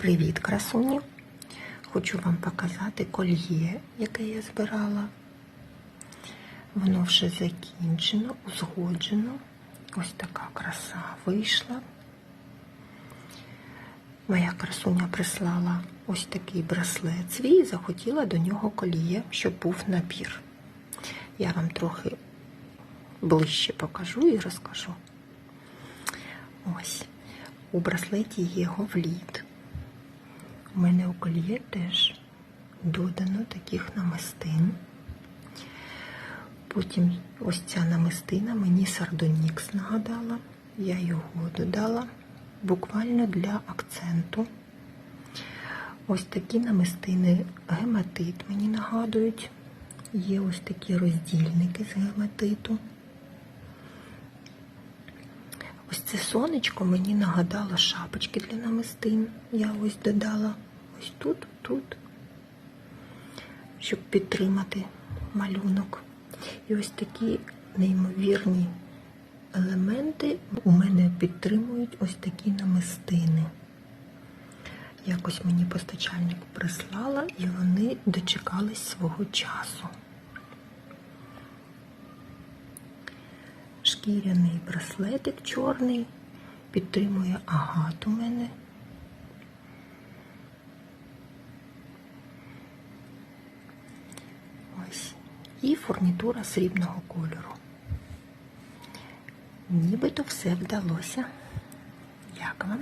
Привіт, красуні! Хочу вам показати кольє, яке я збирала. Воно вже закінчено, узгоджено. Ось така краса вийшла. Моя красуня прислала ось такий браслет свій і захотіла до нього коліє, щоб був набір. Я вам трохи ближче покажу і розкажу. Ось. У браслеті є говліт. У мене у кольє теж додано таких намистин. Потім ось ця намистина мені Сардонікс нагадала. Я його додала буквально для акценту. Ось такі намистини гематит мені нагадують. Є ось такі роздільники з гематиту. Ось це сонечко мені нагадало шапочки для намистин. Я ось додала ось тут, тут, щоб підтримати малюнок. І ось такі неймовірні елементи у мене підтримують ось такі намистини. Якось мені постачальник прислала, і вони дочекались свого часу. Шкіряний браслетик чорний, підтримує агат у мене. Ось. І фурнітура срібного кольору. Нібито все вдалося. Як вам?